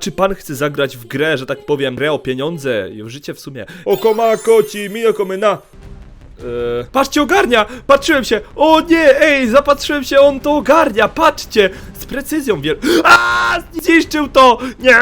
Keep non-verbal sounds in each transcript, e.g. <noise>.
Czy pan chce zagrać w grę, że tak powiem, grę o pieniądze i o życie w sumie? Okoma koci, mi okomena. Eee, patrzcie, ogarnia! Patrzyłem się! O nie, ej, zapatrzyłem się, on to ogarnia! Patrzcie! Z precyzją wiel... A, Zniszczył to! Nie!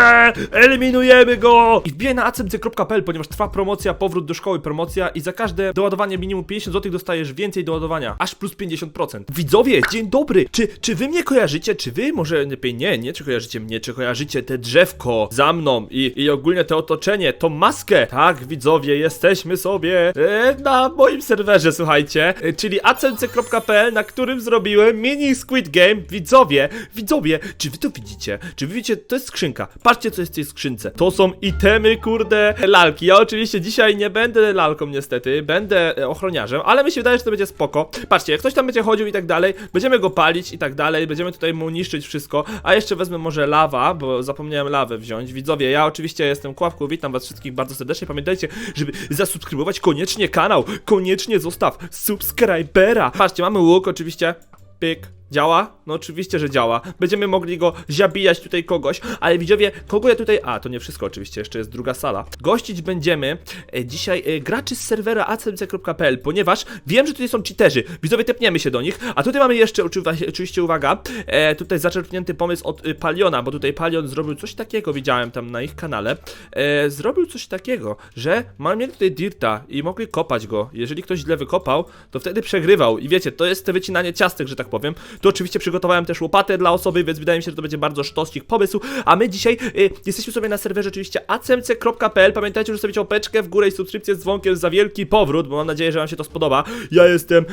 Eliminujemy go! I wbijaj na acmc.pl, ponieważ trwa promocja, powrót do szkoły promocja i za każde doładowanie minimum 50 zł dostajesz więcej doładowania, aż plus 50%. Widzowie, dzień dobry! Czy, czy wy mnie kojarzycie? Czy wy może lepiej nie, nie, czy kojarzycie mnie, czy kojarzycie te drzewko za mną i, i ogólnie to otoczenie, tą maskę? Tak, widzowie, jesteśmy sobie e, na moim serwerze, słuchajcie, e, czyli acmc.pl, na którym zrobiłem mini Squid Game. Widzowie, widzowie, czy wy to widzicie? Czy wy widzicie, to jest skrzynka. Patrzcie, co jest w tej skrzynce. To są itemy, kurde, lalki. Ja oczywiście dzisiaj nie będę lalką, niestety, będę e, ochroniarzem, ale mi się wydaje, że to będzie spoko. Patrzcie, jak ktoś tam będzie chodził i tak dalej, będziemy go palić i tak dalej, będziemy tutaj mu niszczyć wszystko, a jeszcze wezmę może lawa, bo zapomniałem lawę wziąć. Widzowie, ja oczywiście jestem Kławku, witam was wszystkich bardzo serdecznie. Pamiętajcie, żeby zasubskrybować koniecznie kanał, koniecznie zostaw subskrybera. Patrzcie, mamy łuk oczywiście. Pyk. Działa? No oczywiście, że działa. Będziemy mogli go zabijać tutaj kogoś, ale widzowie, kogo ja tutaj... A, to nie wszystko oczywiście, jeszcze jest druga sala. Gościć będziemy e, dzisiaj e, graczy z serwera acmc.pl, ponieważ wiem, że tutaj są cheaterzy. Widzowie, tepniemy się do nich, a tutaj mamy jeszcze, oczywiście uwaga, e, tutaj zaczerpnięty pomysł od e, Paliona, bo tutaj Palion zrobił coś takiego, widziałem tam na ich kanale, e, zrobił coś takiego, że mamy tutaj dirta i mogli kopać go. Jeżeli ktoś źle wykopał, to wtedy przegrywał i wiecie, to jest te wycinanie ciastek, że tak powiem. Tu oczywiście przygotowałem też łopatę dla osoby, więc wydaje mi się, że to będzie bardzo sztosik pomysł. A my dzisiaj y, jesteśmy sobie na serwerze oczywiście acmc.pl. Pamiętajcie, że zostawić łapeczkę w górę i subskrypcję z dzwonkiem za wielki powrót, bo mam nadzieję, że wam się to spodoba. Ja jestem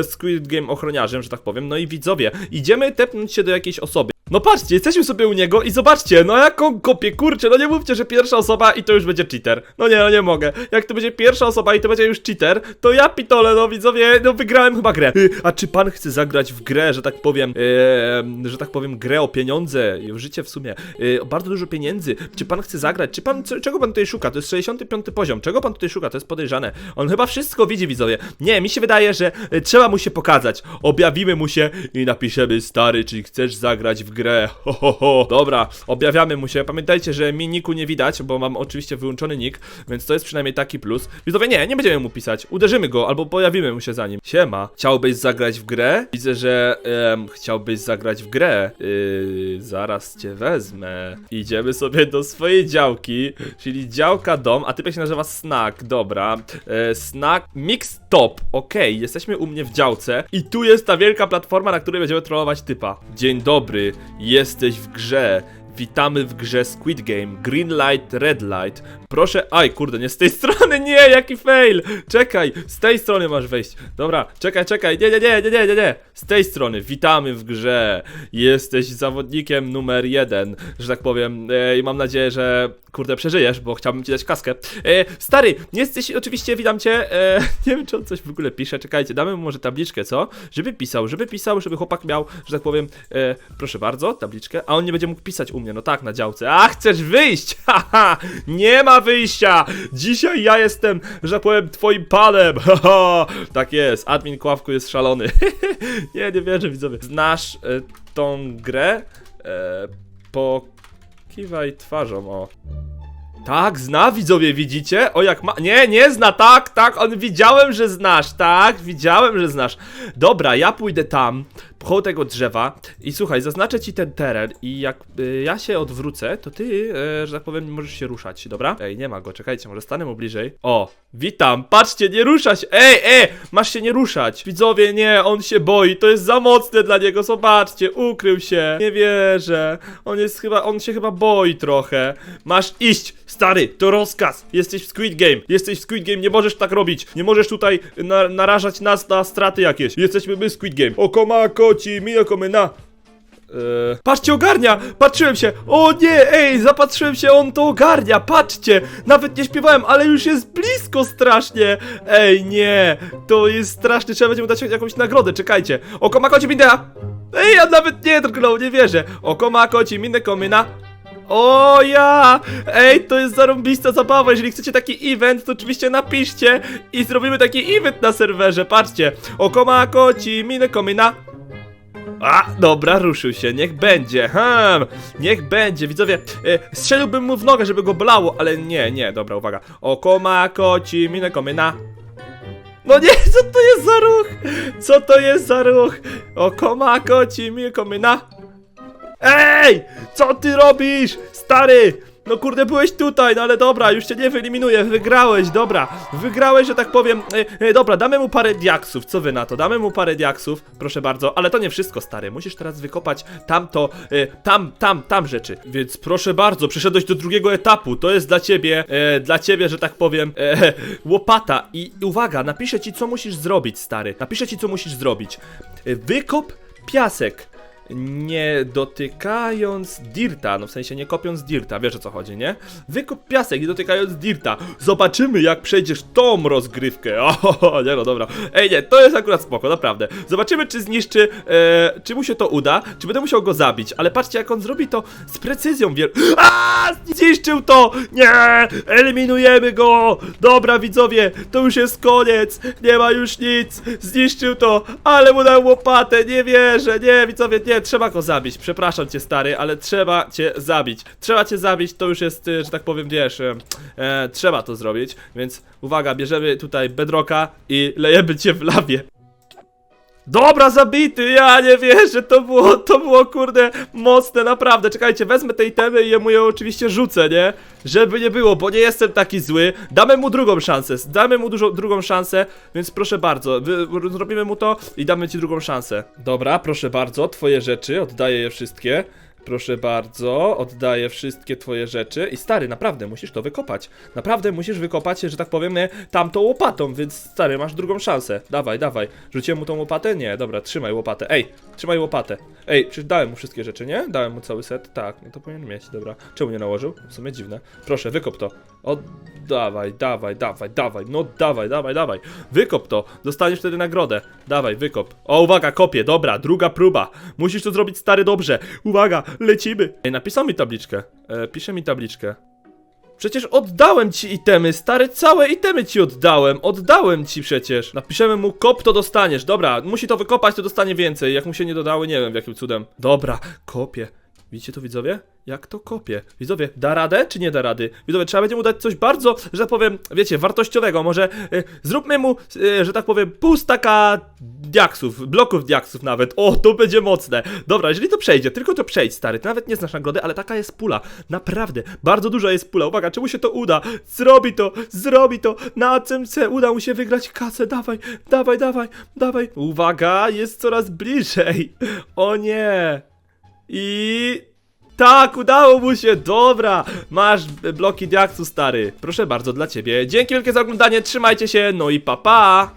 y, Squid Game ochroniarzem, że tak powiem. No i widzowie, idziemy tepnąć się do jakiejś osoby. No patrzcie, jesteśmy sobie u niego i zobaczcie, no jaką kopię, kurczę, no nie mówcie, że pierwsza osoba i to już będzie cheater. No nie, no nie mogę. Jak to będzie pierwsza osoba i to będzie już cheater, to ja pitole, no widzowie, no wygrałem chyba grę. Y, a czy pan chce zagrać w grę, że tak powiem, e, że tak powiem, grę o pieniądze o życie w sumie, e, o bardzo dużo pieniędzy. Czy pan chce zagrać? Czy pan, co, czego pan tutaj szuka? To jest 65 poziom. Czego pan tutaj szuka? To jest podejrzane. On chyba wszystko widzi, widzowie. Nie, mi się wydaje, że e, trzeba mu się pokazać. Objawimy mu się i napiszemy, stary, czy chcesz zagrać w grę? Ho, ho, ho. Dobra, objawiamy mu się. Pamiętajcie, że mi niku nie widać, bo mam oczywiście wyłączony nick, więc to jest przynajmniej taki plus. Widzowie, nie, nie będziemy mu pisać. Uderzymy go albo pojawimy mu się za nim. Siema. Chciałbyś zagrać w grę? Widzę, że em, chciałbyś zagrać w grę. Yy, zaraz cię wezmę. Idziemy sobie do swojej działki, czyli działka dom, a typek się nazywa Snack, dobra. E, snack Mix Top, okej, jesteśmy u mnie w działce i tu jest ta wielka platforma, na której będziemy trollować typa. Dzień dobry, jesteś w grze. Witamy w grze Squid Game. Green light, red light. Proszę. Aj, kurde, nie z tej <laughs> strony, nie, jaki fail! Czekaj, z tej strony masz wejść. Dobra, czekaj, czekaj, nie, nie, nie, nie, nie, nie, nie. Z tej strony, witamy w grze. Jesteś zawodnikiem numer jeden, że tak powiem. E, I mam nadzieję, że kurde przeżyjesz, bo chciałbym ci dać kaskę. E, stary, jesteś, oczywiście, witam cię. E, <laughs> nie wiem, czy on coś w ogóle pisze. Czekajcie, damy mu może tabliczkę, co? Żeby pisał, żeby pisał, żeby chłopak miał, że tak powiem. E, proszę bardzo, tabliczkę. A on nie będzie mógł pisać u mnie, no tak, na działce. A, chcesz wyjść? <laughs> Haha, nie ma wyjścia! Dzisiaj ja jestem, że tak powiem, twoim panem! <laughs> Haha, tak jest, admin Kławku jest szalony. <laughs> nie, nie wierzę, widzowie. Znasz e, tą grę? E, pokiwaj twarzą, o. Tak, zna, widzowie, widzicie? O, jak ma... Nie, nie zna, tak, tak, on widziałem, że znasz, tak, widziałem, że znasz. Dobra, ja pójdę tam, koło tego drzewa i słuchaj, zaznaczę ci ten teren i jak y, ja się odwrócę, to ty, e, że tak powiem, nie możesz się ruszać, dobra? Ej, nie ma go, czekajcie, może stanę mu bliżej. O, witam, patrzcie, nie ruszać, ej, ej, masz się nie ruszać. Widzowie, nie, on się boi, to jest za mocne dla niego, zobaczcie, ukrył się, nie wierzę. On jest chyba, on się chyba boi trochę. Masz iść, stary, to rozkaz, jesteś w Squid Game, jesteś w Squid Game, nie możesz tak robić, nie możesz tutaj na, narażać nas na straty jakieś. Jesteśmy my Squid Game. Okoma, koci, mi okomena. Eee, patrzcie, ogarnia! Patrzyłem się! O nie, ej, zapatrzyłem się, on to ogarnia! Patrzcie! Nawet nie śpiewałem, ale już jest blisko strasznie! Ej, nie! To jest straszne, trzeba będzie mu dać jakąś nagrodę, czekajcie! Oko ma koci minę! Ej, ja nawet nie drgnął, nie wierzę! Oko ma koci minę komina! O ja! Ej, to jest zarąbista zabawa, jeżeli chcecie taki event, to oczywiście napiszcie i zrobimy taki event na serwerze, patrzcie! Oko ma koci minę komina! A, dobra, ruszył się, niech będzie, hmm, niech będzie, widzowie, e, strzeliłbym mu w nogę, żeby go bolało, ale nie, nie, dobra, uwaga, oko ma koci, minę komina. No nie, <laughs> co to jest za ruch? Co to jest za ruch? Oko ma koci, minę komina. Ej! Co ty robisz? Stary! No kurde, byłeś tutaj, no ale dobra, już cię nie wyeliminuję, wygrałeś, dobra, wygrałeś, że tak powiem, e, e, dobra, damy mu parę diaksów, co wy na to, damy mu parę diaksów, proszę bardzo, ale to nie wszystko, stary, musisz teraz wykopać tamto, e, tam, tam, tam rzeczy, więc proszę bardzo, przyszedłeś do drugiego etapu, to jest dla ciebie, e, dla ciebie, że tak powiem, e, <laughs> łopata. I uwaga, napiszę ci, co musisz zrobić, stary, napiszę ci, co musisz zrobić, e, wykop piasek, nie dotykając dirta, no w sensie nie kopiąc dirta, wiesz o co chodzi, nie? Wykop piasek nie dotykając dirta. Zobaczymy jak przejdziesz tą rozgrywkę. <laughs> O, nie no, dobra. Ej, nie, to jest akurat spoko, naprawdę. Zobaczymy czy zniszczy, e, czy mu się to uda, czy będę musiał go zabić, ale patrzcie jak on zrobi to z precyzją wiel... <gasps> A, Zniszczył to! Nie! Eliminujemy go! Dobra widzowie, to już jest koniec, nie ma już nic, zniszczył to, ale mu dał łopatę, nie wierzę, nie widzowie, nie, trzeba go zabić, przepraszam cię stary, ale trzeba cię zabić, trzeba cię zabić, to już jest, e, że tak powiem, wiesz, e, e, trzeba to zrobić, więc uwaga, bierzemy tutaj bedroka i lejemy cię w lawie. Dobra, zabity, ja nie wierzę, to było, to było kurde mocne, naprawdę, czekajcie, wezmę te itemy i jemu je oczywiście rzucę, nie? Żeby nie było, bo nie jestem taki zły, damy mu drugą szansę, damy mu dużo, drugą szansę, więc proszę bardzo, wy, zrobimy mu to i damy ci drugą szansę. Dobra, proszę bardzo, twoje rzeczy, oddaję je wszystkie. Proszę bardzo, oddaję wszystkie twoje rzeczy i stary, naprawdę musisz to wykopać. Naprawdę musisz wykopać, że tak powiem, tamtą łopatą, więc stary, masz drugą szansę. Dawaj, dawaj. Rzuciłem mu tą łopatę? Nie, dobra, trzymaj łopatę. Ej, trzymaj łopatę. Ej, czy dałem mu wszystkie rzeczy, nie? Dałem mu cały set? Tak, no to powinien mieć, dobra. Czemu nie nałożył? W sumie dziwne. Proszę, wykop to. Oddawaj, dawaj, dawaj, dawaj, no dawaj, dawaj, dawaj. Wykop to, dostaniesz wtedy nagrodę. Dawaj, wykop. O, uwaga, kopie, dobra, druga próba. Musisz to zrobić stary dobrze. Uwaga, lecimy. Ej, napisał mi tabliczkę. E, pisze mi tabliczkę. Przecież oddałem ci itemy, stary, całe itemy ci oddałem, oddałem ci przecież. Napiszemy mu kop, to dostaniesz, dobra, musi to wykopać, to dostanie więcej, jak mu się nie dodały, nie wiem, jakim cudem. Dobra, kopie. Widzicie to widzowie? Jak to kopie? Widzowie, da radę czy nie da rady? Widzowie, trzeba będzie mu dać coś bardzo, że tak powiem, wiecie, wartościowego. Może e, zróbmy mu, e, że tak powiem, pół diaksów, bloków diaksów nawet. O, to będzie mocne. Dobra, jeżeli to przejdzie, tylko to przejdź, stary. Ty nawet nie znasz nagrody, ale taka jest pula. Naprawdę, bardzo duża jest pula. Uwaga, czemu się to uda? Zrobi to, zrobi to. Na CMC uda mu się wygrać kasę. Dawaj, dawaj, dawaj, dawaj. Uwaga, jest coraz bliżej. O nie. I tak, udało mu się, dobra, masz bloki diaksu stary, proszę bardzo dla ciebie, dzięki wielkie za oglądanie, trzymajcie się, no i pa pa!